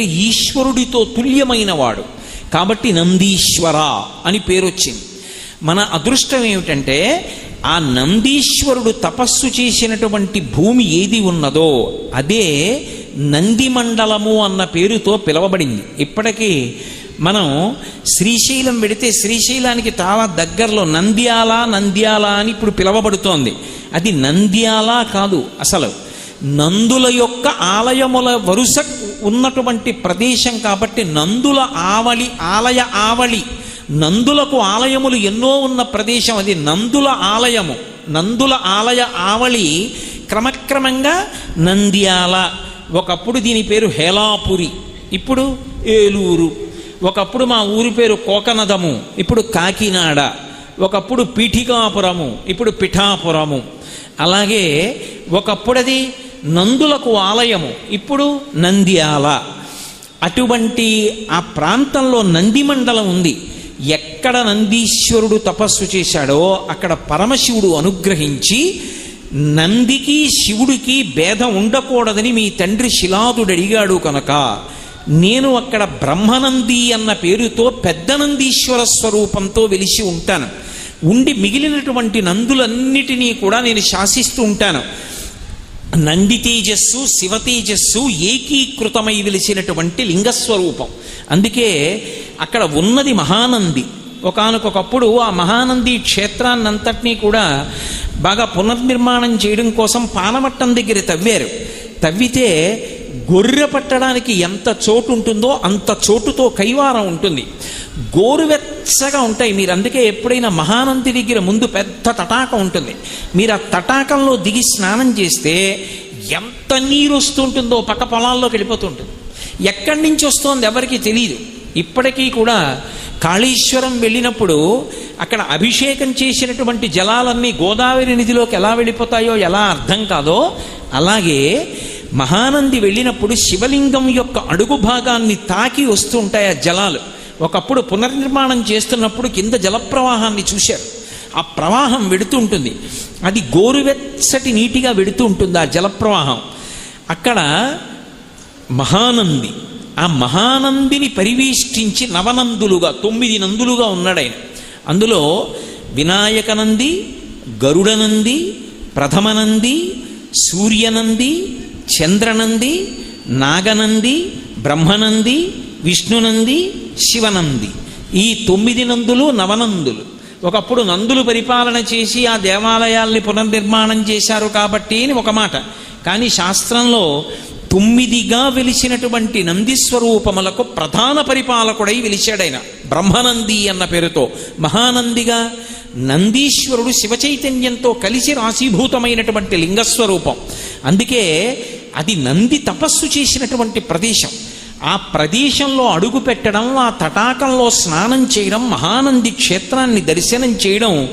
ఈశ్వరుడితో తుల్యమైన వాడు కాబట్టి నందీశ్వర అని పేరు వచ్చింది మన అదృష్టం ఏమిటంటే ఆ నందీశ్వరుడు తపస్సు చేసినటువంటి భూమి ఏది ఉన్నదో అదే నందిమండలము అన్న పేరుతో పిలవబడింది. ఇప్పటికీ మనం శ్రీశైలం వెడితే శ్రీశైలానికి చాలా దగ్గరలో నంద్యాల నంద్యాల అని ఇప్పుడు పిలవబడుతోంది. అది నంద్యాల కాదు అసలు. నందుల యొక్క ఆలయముల వరుస ఉన్నటువంటి ప్రదేశం కాబట్టి నందుల ఆవళి ఆలయ ఆవళి. నందులకు ఆలయములు ఎన్నో ఉన్న ప్రదేశం అది. నందుల ఆలయము నందుల ఆలయ ఆవళి క్రమక్రమంగా నంద్యాల. ఒకప్పుడు దీని పేరు హేలాపురి ఇప్పుడు ఏలూరు. ఒకప్పుడు మా ఊరి పేరు కోకనదము ఇప్పుడు కాకినాడ. ఒకప్పుడు పీఠికాపురము ఇప్పుడు పిఠాపురము. అలాగే ఒకప్పుడు అది నందులకు ఆలయము ఇప్పుడు నంద్యాల. అటువంటి ఆ ప్రాంతంలో నందిమండలం ఉంది. ఎక్కడ నందీశ్వరుడు తపస్సు చేశాడో అక్కడ పరమశివుడు అనుగ్రహించి నందికి శివుడికి భేదం ఉండకూడదని మీ తండ్రి శిలాదుడు అడిగాడు కనుక నేను అక్కడ బ్రహ్మనంది అన్న పేరుతో పెద్ద నందీశ్వర స్వరూపంతో వెలిసి ఉంటాను. ఉండి మిగిలినటువంటి నందులన్నిటినీ కూడా నేను శాసిస్తూ ఉంటాను. నంది తేజస్సు శివ తేజస్సు ఏకీకృతమై వెలిసినటువంటి లింగస్వరూపం. అందుకే అక్కడ ఉన్నది మహానంది. ఒకనకొకప్పుడు ఆ మహానంది క్షేత్రాన్నంతటినీ కూడా బాగా పునర్నిర్మాణం చేయడం కోసం పానమట్టం దగ్గర తవ్వారు. తవ్వితే గొర్రె పట్టడానికి ఎంత చోటు ఉంటుందో అంత చోటుతో కైవారం ఉంటుంది. గోరువెచ్చగా ఉంటాయి. మీరు అందుకే ఎప్పుడైనా మహానంది దగ్గర ముందు పెద్ద తటాకం ఉంటుంది. మీరు ఆ తటాకంలో దిగి స్నానం చేస్తే ఎంత నీరు వస్తుంటుందో పక్క పొలాల్లోకి వెళ్ళిపోతుంటుంది. ఎక్కడి నుంచి వస్తోంది ఎవరికి తెలియదు ఇప్పటికీ కూడా కాళేశ్వరం వెళ్ళినప్పుడు అక్కడ అభిషేకం చేసినటువంటి జలాలన్నీ గోదావరి నిధిలోకి ఎలా వెళ్ళిపోతాయో ఎలా అర్థం కాదో అలాగే మహానంది వెళ్ళినప్పుడు శివలింగం యొక్క అడుగు భాగాన్ని తాకి వస్తూ ఉంటాయి ఆ జలాలు. ఒకప్పుడు పునర్నిర్మాణం చేస్తున్నప్పుడు కింద జలప్రవాహాన్ని చూశారు. ఆ ప్రవాహం వెడుతూ ఉంటుంది. అది గోరువెచ్చటి నీటిగా వెడుతూ ఉంటుంది ఆ జలప్రవాహం. అక్కడ మహానంది ఆ మహానందిని పరివేష్టించి నవనందులుగా తొమ్మిది నందులుగా ఉన్నాడాయన అందులో వినాయకనంది గరుడనంది ప్రథమనంది సూర్యనంది చంద్రనంది నాగనంది బ్రహ్మనంది విష్ణునంది శివనంది. ఈ తొమ్మిది నందులు నవనందులు. ఒకప్పుడు నందులు పరిపాలన చేసి ఆ దేవాలయాల్ని పునర్నిర్మాణం చేశారు కాబట్టి అని ఒక మాట. కానీ శాస్త్రంలో తొమ్మిదిగా వెలిసినటువంటి నందిస్వరూపములకు ప్రధాన పరిపాలకుడై వెలిచాడైన బ్రహ్మనంది అన్న పేరుతో మహానందిగా నందీశ్వరుడు శివచైతన్యంతో కలిసి రాశీభూతమైనటువంటి లింగస్వరూపం. అందుకే అది నంది తపస్సు చేసినటువంటి ప్రదేశం. ఆ ప్రదేశంలో అడుగు పెట్టడం ఆ తటాకంలో స్నానం చేయడం మహానంది క్షేత్రాన్ని దర్శనం చేయడం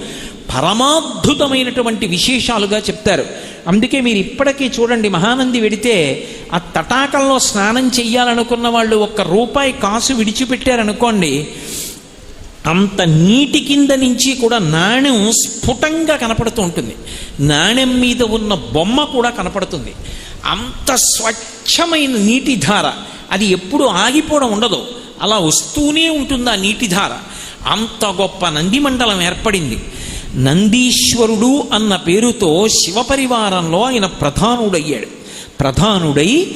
పరమాద్భుతమైనటువంటి విశేషాలుగా చెప్తారు. అందుకే మీరు ఇప్పటికీ చూడండి మహానంది వెడితే ఆ తటాకంలో స్నానం చెయ్యాలనుకున్న వాళ్ళు ఒక్క రూపాయి కాసు విడిచిపెట్టారనుకోండి అంత నీటి కింద నుంచి కూడా నాణ్యం స్ఫుటంగా కనపడుతూ ఉంటుంది. నాణ్యం మీద ఉన్న బొమ్మ కూడా కనపడుతుంది. అంత స్వచ్ఛమైన నీటి ధార. అది ఎప్పుడు ఆగిపోవడం ఉండదు. అలా వస్తూనే ఉంటుంది ఆ నీటి ధార. అంత గొప్ప నందిమండలం ఏర్పడింది. నందీశ్వరుడు అన్న పేరుతో శివపరివారంలో ఆయన ప్రధానుడయ్యాడు. ప్రధానుడై